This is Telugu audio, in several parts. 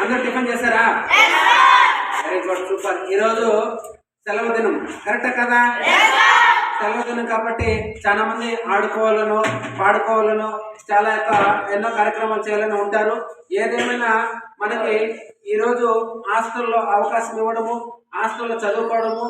అందరూ టిఫిన్ చేశారా? వెరీ గుడ్ సూపర్ ఈరోజు సెలవు దినం. కరెక్ట్ కదా? సెలవు దినం కాబట్టి చాలా మంది ఆడుకోవాలను పాడుకోవాలను చాలా యొక్క ఎన్నో కార్యక్రమాలు చేయాలని ఉంటారు. ఏదేమైనా మనకి ఈరోజు హాస్టల్లో అవకాశం ఇవ్వడము హాస్టల్లో చదువుకోవడము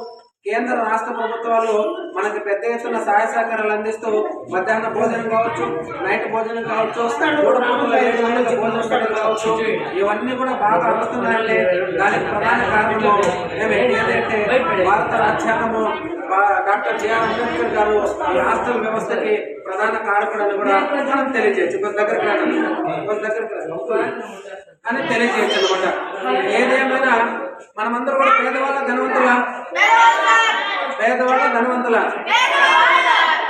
కేంద్ర రాష్ట్ర ప్రభుత్వాలు మనకి పెద్ద ఎత్తున సహాయ సహకారాలు అందిస్తూ మధ్యాహ్న భోజనం కావచ్చు నైట్ భోజనం కావచ్చు మూడు పూటల ఏడు గంటల భోజనం కావచ్చు ఇవన్నీ కూడా బాగా అందుతున్నాయండి. దానికి ప్రధాన కారణము మేము ఏంటంటే భారత రాజ్యాంగము బా- డాక్టర్ బిఆర్ అంబేద్కర్ గారు ఈ హాస్టల్ వ్యవస్థకి ప్రధాన కారకుడని కూడా మనం తెలియజేయచ్చు. కొంత దగ్గరికి రండి. కొంత దగ్గరికి రండి. అని తెలియజేయచ్చు అనమాట ఏదేమైనా మనమందరం కూడా పేదవాళ్ళ ధనవంతుల? పేదవాళ్ళ ధనవంతుల?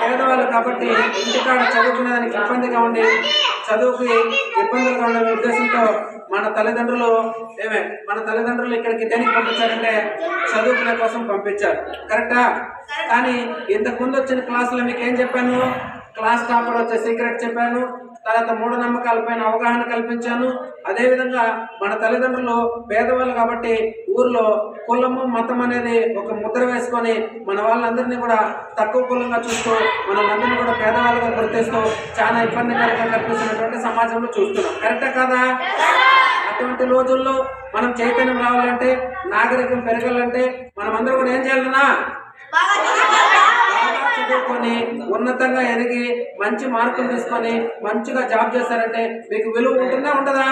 పేదవాళ్ళు కాబట్టి ఇంటికాడ చదువుకునే దానికి ఇబ్బందిగా ఉండి చదువుకి ఇబ్బందులుగా ఉండే ఉద్దేశంతో మన తల్లిదండ్రులు ఏమే మన తల్లిదండ్రులు ఇక్కడికి దేనికి పంపించారంటే చదువుకునే కోసం పంపించారు. కరెక్టా? కానీ ఇంతకు ముందు వచ్చిన క్లాసులో మీకు ఏం చెప్పాను? క్లాస్ టాపర్ వచ్చే సీక్రెట్ చెప్పాను. తర్వాత మూఢనమ్మకాలపైన అవగాహన కల్పించాను. అదేవిధంగా మన తల్లిదండ్రులు పేదవాళ్ళు కాబట్టి ఊర్లో కులము మతం అనేది ఒక ముద్ర వేసుకొని మన వాళ్ళందరినీ కూడా తక్కువ కులంగా చూస్తూ మనల్ని కూడా పేదవాళ్ళుగా గుర్తిస్తూ చాలా ఇబ్బందికరంగా కల్పిస్తున్నటువంటి సమాజంలో చూస్తున్నాం. కరెక్టా కదా? అటువంటి రోజుల్లో మనం చైతన్యం రావాలంటే నాగరికం పెరగాలంటే మనం అందరూ కూడా ఏం చేయాలన్నా బాగా చదువుకొని ఉన్నతంగా ఎదిగి మంచి మార్కులు తీసుకొని మంచిగా జాబ్ చేస్తారంటే మీకు విలువ ఉంటుందా ఉండదా?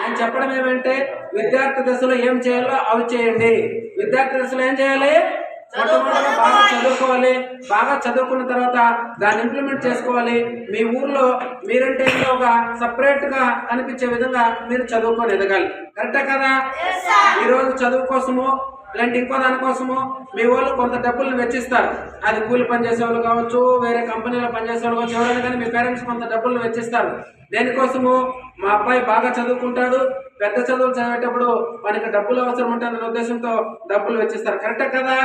నేను చెప్పడం ఏమంటే విద్యార్థి దశలో ఏం చేయాలో అవి చేయండి. విద్యార్థి దశలో ఏం చేయాలి? మొట్టమొదటిగా బాగా చదువుకోవాలి. బాగా చదువుకున్న తర్వాత దాన్ని ఇంప్లిమెంట్ చేసుకోవాలి. మీ ఊర్లో మీరంటే ఒక సపరేట్గా కనిపించే విధంగా మీరు చదువుకొని ఎదగాలి. కరెక్టా కదా? ఈ రోజు చదువు కోసము ఇలాంటి ఇంకో దానికోసము మీ వాళ్ళు కొంత డబ్బులు వెచ్చిస్తారు. అది కూలి పనిచేసే వాళ్ళు కావచ్చు వేరే కంపెనీలో పనిచేసే వాళ్ళు కావచ్చు ఎవరైనా కానీ మీ పేరెంట్స్ కొంత డబ్బులు వెచ్చిస్తారు. దేనికోసము? మా అబ్బాయి బాగా చదువుకుంటాడు పెద్ద చదువులు చదివేటప్పుడు మనకి డబ్బులు అవసరం ఉంటుందనే ఉద్దేశంతో డబ్బులు వెచ్చిస్తారు. కరెక్టే కదా?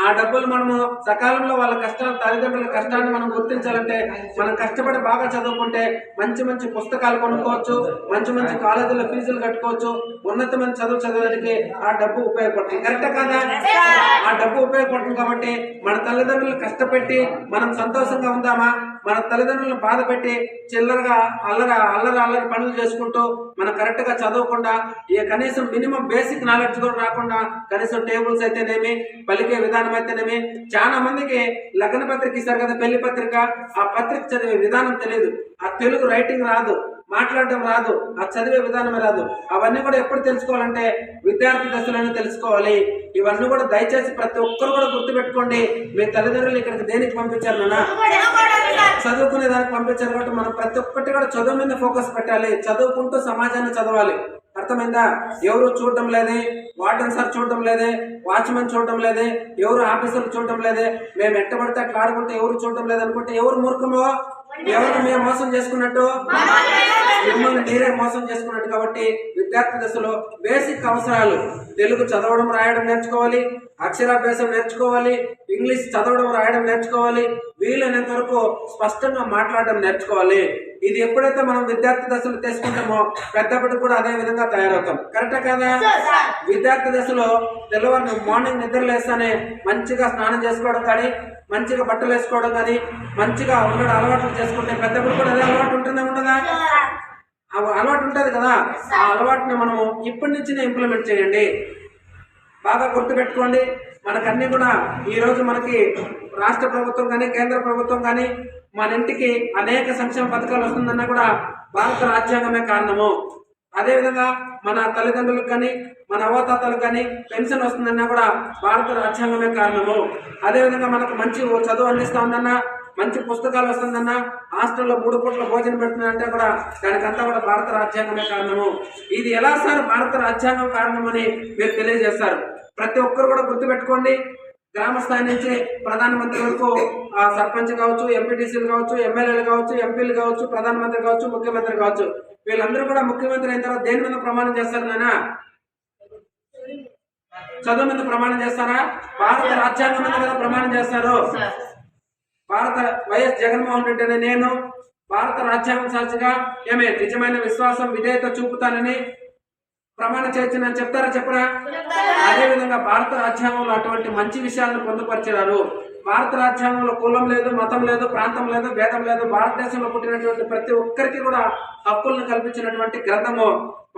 ఆ డబ్బులు మనము సకాలంలో వాళ్ళ కష్టాలు తల్లిదండ్రుల కష్టాన్ని మనం గుర్తించాలంటే మనం కష్టపడి బాగా చదువుకుంటే మంచి మంచి పుస్తకాలు కొనుక్కోవచ్చు మంచి మంచి కాలేజీలో ఫీజులు కట్టుకోవచ్చు ఉన్నతమైన చదువు చదవడానికి ఆ డబ్బు ఉపయోగపడుతుంది. కరెక్టే కదా? ఆ డబ్బు ఉపయోగపడుతుంది కాబట్టి మన తల్లిదండ్రులు కష్టపెట్టి మనం సంతోషంగా ఉందామా? మన తల్లిదండ్రులను బాధ పెట్టి చిల్లరగా అల్లర అల్లరి అల్లరి పనులు చేసుకుంటూ మనం కరెక్ట్గా చదవకుండా ఏ కనీసం మినిమం బేసిక్ నాలెడ్జ్ కూడా రాకుండా కనీసం టేబుల్స్ అయితేనేమి పలికే విధానం అయితేనేమి చాలా మందికి లగ్న పత్రిక ఇస్తారు కదా పెళ్ళి పత్రిక ఆ పత్రిక చదివే విధానం తెలియదు. ఆ తెలుగు రైటింగ్ రాదు. మాట్లాడడం రాదు ఆ చదివే విధానమే రాదు. అవన్నీ కూడా ఎప్పుడు తెలుసుకోవాలంటే విద్యార్థి దశలోనే తెలుసుకోవాలి. ఇవన్నీ కూడా దయచేసి ప్రతి ఒక్కరు కూడా గుర్తుపెట్టుకోండి. మీ తల్లిదండ్రులు ఇక్కడికి దేనికి పంపించారు నాన్న? చదువుకునే దానికి పంపించారు కాబట్టి మనం ప్రతి ఒక్కటి కూడా చదువు మీద ఫోకస్ పెట్టాలి. చదువుకుంటూ సమాజాన్ని చదవాలి. అర్థమైందా? ఎవరు చూడటం లేదే వార్డెన్ సార్ చూడటం లేదే వాచ్మెన్ చూడటం లేదే ఎవరు ఆఫీసర్లు చూడటం లేదే మేము ఎట్టబడితే అట్లా ఆడుకుంటే ఎవరు చూడటం లేదనుకుంటే ఎవరు మూర్ఖమో ఎవరు మేము మోసం చేసుకున్నట్టు? మిమ్మల్ని మీరే మోసం చేసుకున్నట్టు కాబట్టి విద్యార్థి దశలో బేసిక్ అవసరాలు. తెలుగు చదవడం రాయడం నేర్చుకోవాలి అక్షరాభ్యాసం నేర్చుకోవాలి ఇంగ్లీష్ చదవడం రాయడం నేర్చుకోవాలి వీలైనంత వరకు స్పష్టంగా మాట్లాడడం నేర్చుకోవాలి. ఇది ఎప్పుడైతే మనం విద్యార్థి దశలో తీసుకుంటామో పెద్దప్పటికి కూడా అదే విధంగా తయారవుతాం. కరెక్టా కదా? విద్యార్థి దశలో తెల్లవారు మార్నింగ్ నిద్ర లేస్తానే మంచిగా స్నానం చేసుకోవడం కానీ మంచిగా బట్టలు వేసుకోవడం కానీ మంచిగా ఉండడం అలవాట్లు చేసుకుంటే పెద్దప్పుడు కూడా అదే అలవాటు ఉంటుందా ఉండదా? ఆ అలవాటు ఉంటుంది కదా? ఆ అలవాటుని మనము ఇప్పటి నుంచినే ఇంప్లిమెంట్ చేయండి. బాగా గుర్తుపెట్టుకోండి. మనకన్నీ కూడా ఈరోజు మనకి రాష్ట్ర ప్రభుత్వం కానీ కేంద్ర ప్రభుత్వం కానీ మన ఇంటికి అనేక సంక్షేమ పథకాలు వస్తుందన్నా కూడా భారత రాజ్యాంగమే కారణము. అదేవిధంగా మన తల్లిదండ్రులకు కానీ మన అవతాతలకు కానీ పెన్షన్ వస్తుందన్నా కూడా భారత రాజ్యాంగమే కారణము. అదేవిధంగా మనకు మంచి చదువు అందిస్తూ ఉందన్నా మంచి పుస్తకాలు వస్తుందన్నా హాస్టల్లో మూడు పూట్ల భోజనం పెడుతుందంటే కూడా దానికంతా కూడా భారత రాజ్యాంగమే కారణము. ఇది ఎలా సార్ భారత రాజ్యాంగం కారణమని మీరు తెలియజేస్తారు? ప్రతి ఒక్కరు కూడా గుర్తుపెట్టుకోండి. గ్రామ స్థాయి నుంచి ప్రధానమంత్రి వరకు ఆ సర్పంచ్ కావచ్చు ఎంపీటీసీలు కావచ్చు ఎమ్మెల్యేలు కావచ్చు ఎంపీలు కావచ్చు ప్రధానమంత్రి కావచ్చు ముఖ్యమంత్రి కావచ్చు. వీళ్ళందరూ కూడా ముఖ్యమంత్రి అయిన తర్వాత దేని మీద ప్రమాణం చేస్తారు నాయన చదువు మీద ప్రమాణం చేస్తారా? భారత రాజ్యాంగం మీద ప్రమాణం చేస్తారు. భారత వైఎస్ జగన్మోహన్ రెడ్డి అనే నేను భారత రాజ్యాంగం సాక్షిగా ఏమే నిజమైన విశ్వాసం విధేయత చూపుతానని ప్రమాణ చేర్చినని చెప్తారా చెప్పరా? అదే విధంగా భారత రాజ్యాంగంలో అటువంటి మంచి విషయాలను పొందుపరిచారు భారత రాజ్యాంగంలో కులం లేదు మతం లేదు ప్రాంతం లేదు భేదం లేదు. భారతదేశంలో పుట్టినటువంటి ప్రతి ఒక్కరికి కూడా హక్కులను కల్పించినటువంటి గ్రంథము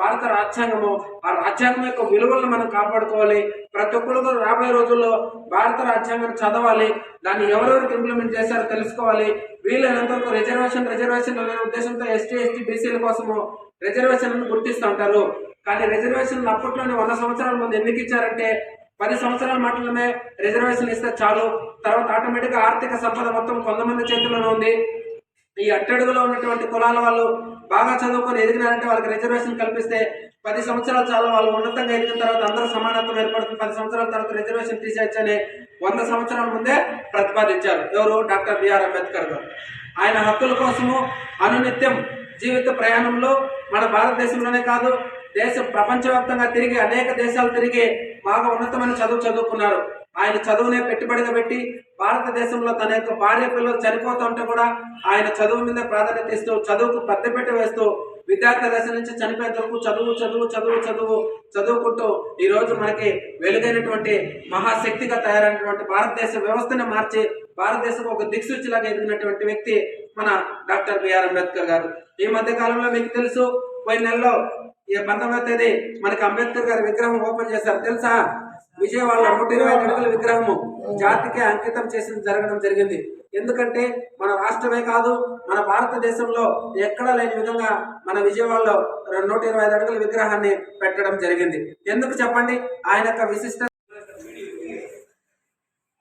భారత రాజ్యాంగము. ఆ రాజ్యాంగం యొక్క విలువలను మనం కాపాడుకోవాలి. ప్రతి ఒక్కరు కూడా రాబోయే రోజుల్లో భారత రాజ్యాంగాన్ని చదవాలి. దాన్ని ఎవరెవరికి ఇంప్లిమెంట్ చేశారో తెలుసుకోవాలి. వీలైనంత వరకు రిజర్వేషన్ రిజర్వేషన్ అనే ఉద్దేశంతో ఎస్టీ ఎస్టీ బీసీల కోసము రిజర్వేషన్లను గుర్తిస్తూ ఉంటారు. కానీ రిజర్వేషన్ అప్పట్లోనే వంద సంవత్సరాల ముందు ఎందుకు ఇచ్చారంటే పది సంవత్సరాల మాత్రమే రిజర్వేషన్ ఇస్తే చాలు. తర్వాత ఆటోమేటిక్ ఆర్థిక సంపద మొత్తం కొంతమంది చేతుల్లోనే ఉంది. ఈ అట్టడుగులో ఉన్నటువంటి కులాల వాళ్ళు బాగా చదువుకొని ఎదిగినారంటే వాళ్ళకి రిజర్వేషన్ కల్పిస్తే పది సంవత్సరాలు చాలు. వాళ్ళు ఉన్నతంగా ఎదిగిన తర్వాత అందరూ సమానత్వం ఏర్పడుతుంది. పది సంవత్సరాల తర్వాత రిజర్వేషన్ తీసేయచ్చని వంద సంవత్సరాల ముందే ప్రతిపాదించారు. ఎవరు? డాక్టర్ బిఆర్ అంబేద్కర్ గారు. ఆయన హక్కుల కోసము అనునిత్యం జీవిత ప్రయాణంలో మన భారతదేశంలోనే కాదు దేశ ప్రపంచవ్యాప్తంగా తిరిగి అనేక దేశాలు తిరిగి బాగా ఉన్నతమైన చదువు చదువుకున్నారు. ఆయన చదువునే పెట్టుబడిగా పెట్టి భారతదేశంలో తన యొక్క భార్య పిల్లలు చనిపోతుంటే కూడా ఆయన చదువు మీద ప్రాధాన్యత ఇస్తూ చదువుకు పెద్దపెట్ట వేస్తూ విద్యార్థి దశ నుంచి చనిపోయేంత వరకు చదువు చదువు చదువు చదువు చదువుకుంటూ ఈరోజు మనకి వెలుగైనటువంటి మహాశక్తిగా తయారైనటువంటి భారతదేశ వ్యవస్థను మార్చి భారతదేశం ఒక దిక్సూచిలాగా ఎదిగినటువంటి వ్యక్తి మన డాక్టర్ బిఆర్ అంబేద్కర్ గారు. ఈ మధ్య కాలంలో మీకు తెలుసు పోయిన నెలలో ఈ పంతొమ్మిదవ తేదీ మనకి అంబేద్కర్ గారి విగ్రహం ఓపెన్ చేశారు. తెలుసా? విజయవాడలో నూట ఇరవై ఐదు అడుగుల విగ్రహము జాతికి అంకితం చేసి జరగడం జరిగింది. ఎందుకంటే మన రాష్ట్రమే కాదు మన భారతదేశంలో ఎక్కడా లేని విధంగా మన విజయవాడలో నూట ఇరవై ఐదు అడుగుల విగ్రహాన్ని పెట్టడం జరిగింది. ఎందుకు చెప్పండి? ఆయన యొక్క విశిష్ట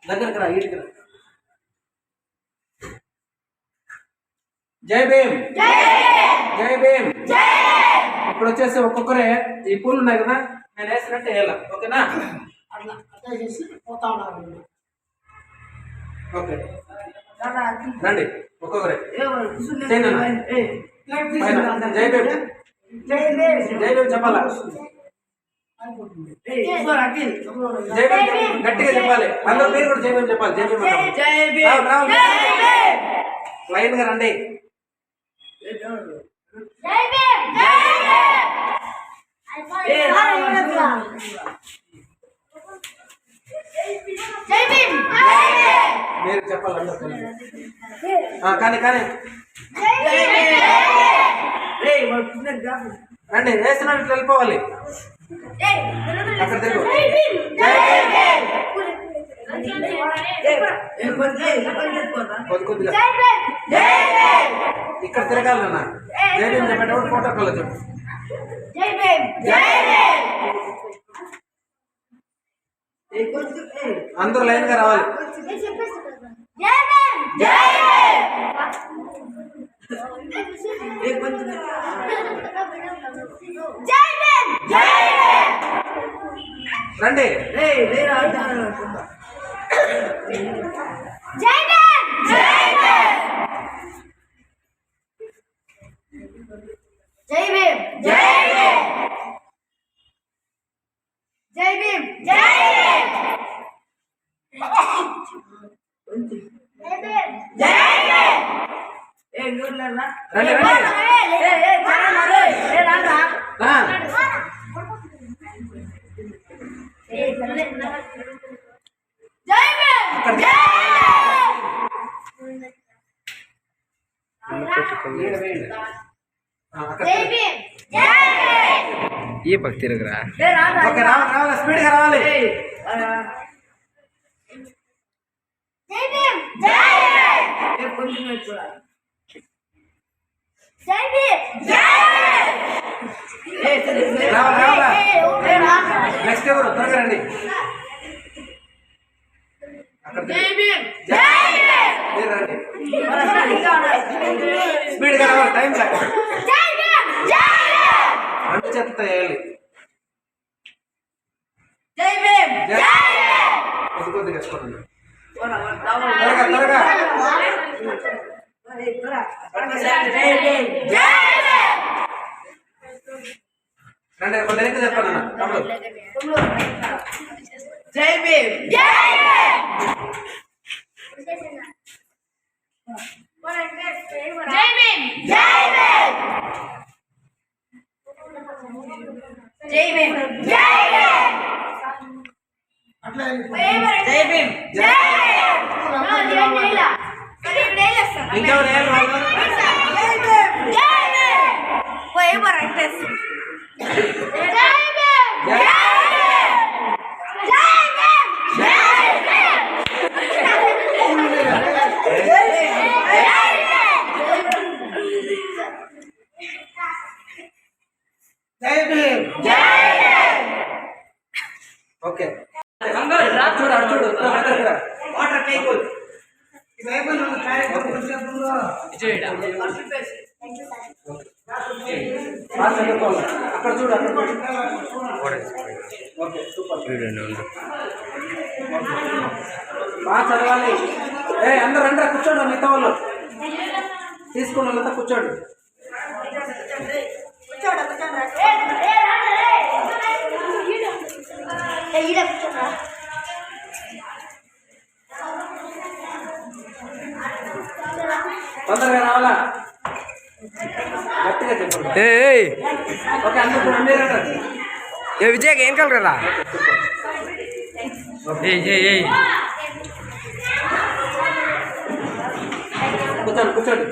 దగ్గరకు రా. జై భీమ్! జై భీమ్! ఇప్పుడు వచ్చేసి ఒక్కొక్కరే ఈ పూలు ఉన్నాయి కదా నేను వేసినట్టు వేయాల. ఓకేనా? అట్లా అట్లా చేసి పోతా ఉన్నారు. ఓకే. రండి ఒక్కొక్కరే. జై జై నాన్న. పైన. జై భీమ్ జై భీమ్ చెప్పాలా? గట్టిగా చెప్పాలి. అందరూ మీరు కూడా జై భీమ్ చెప్పాలి. జై భీమ్ అంటారు. రావు, రావు. లైన్గా రండి. మీరు చెప్పాలి కానీ కానీ. రండి వేసిన వెళ్ళిపోవాలి. అక్కడ తెలుగు ఇక్కడ తిరగాలి. నాన్న జై భీమ్. చెప్పేటప్పుడు ఫోటో కాల్ చెప్పు అందరూ లైన్గా రావాలి రండి. జై భీమ్! జై భీమ్! జై భీమ్! జై భీమ్! జై రండి రండి. ఆ, జై భీమ్ జై ఈడ వేయండి. ఆ, అక్కడ జై భీమ్ జై ఏ ఓకే రావాలి నెక్స్ట్ ఎవరు త్వరగా రండి అక్కడ జై తిరగండి. భీమ్ జై మీరు రండి స్పీడ్గా రావాలి టైం లేక జై భీమ్ జై రెండు చేతితో వేయాలి జై భీమ్ జై- కొద్ది కొద్దిగా వేసుకోండి. త్వరగా త్వరగా. జై భీమ్ రండి కొంత వెనక్కి చెప్పండి అన్న. తమ్ముడు. జై భీమ్. జై భీమ్. జై భీమ్. జై భీమ్. జై భీమ్. అట్లా జై భీమ్. జై ఇంకెవరు ఏం భీమ్. భీమ్. పోయి జై భీమ్ జై భీమ్ జై భీమ్ జై భీమ్ జై భీమ్ ఓకే అటు చూడు అటు చూడు ఇదో దగ్గరికి రా. ఇది అయిపోయింది ఒక కార్యక్రమం వచ్చేప్పుడు బాగా చదువుకోవాలి అక్కడ చూడు అక్కడ చూడు ఓకే సూపర్ బాగా చదవాలి. ఏ అందరు రండి కూర్చోండి మిగతా వాళ్ళు. తీసుకున్న వాళ్ళంతా కూర్చోండి రావాలా గట్టిగా చెప్పండి ఏయ్ ఓకే అందరూ రండి రండి ఏ విజయ్ ఏం కలరా ఏయ్ ఏయ్ ఏయ్ కూర్చోండి కూర్చోండి